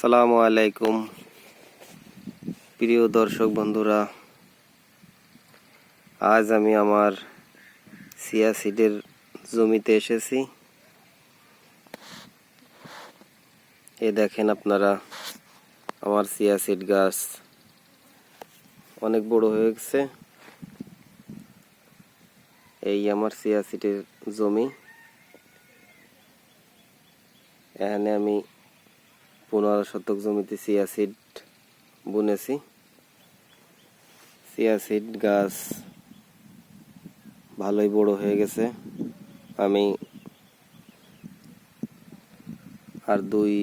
আসসালামু আলাইকুম। প্রিয় দর্শক বন্ধুরা, আজ আমি আমার সিয়া সিডের জমিতে এসেছি। এ দেখেন আপনারা, আমার সিয়া সিড গাছ অনেক বড় হয়ে গেছে। এই আমার সিয়া সিডের জমি। এখানে আমি পনেরো শতক জমিতে চিয়া সিড বুনেছি। চিয়া সিড গাছ ভালোই বড় হয়ে গেছে। আমি আর দুই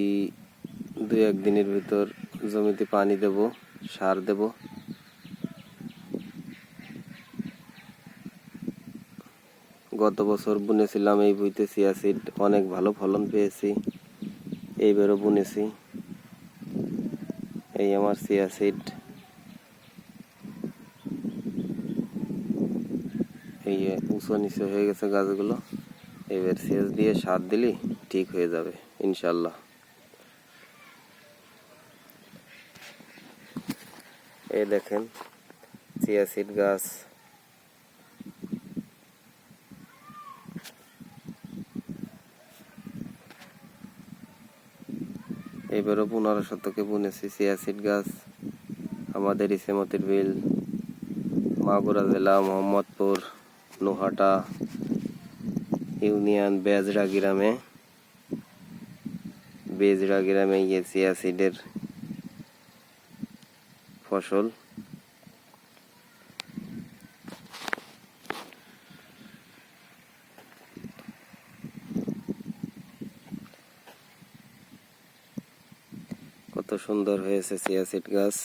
দুই একদিনের ভিতর জমিতে পানি দেব, সার দেব। গত বছর বুনেছিলাম, এই বইতে সিয়াসিড অনেক ভালো ফলন পেয়েছি। এইবারও বুনেছি। এই আমার চিয়া সিড এই উঁচু নিচে হয়ে গেছে গাছগুলো। এবার সেচ দিয়ে সার দিলি ঠিক হয়ে যাবে, ইনশাল্লাহ। এই দেখেন, চিয়া সিড গাছ। এবারও পনেরো শতকে বুনেছি সিয়াসিড গাছ, আমাদের ইসেমতির বিল, মাগুরা জেলা, মোহাম্মদপুর, নোহাটা, ইউনিয়ন বেজরা গ্রামে বেজরা গ্রামে গিয়ে সিয়াসিডের ফসল কত সুন্দর হয়েছে সিয়াসিড গাছ।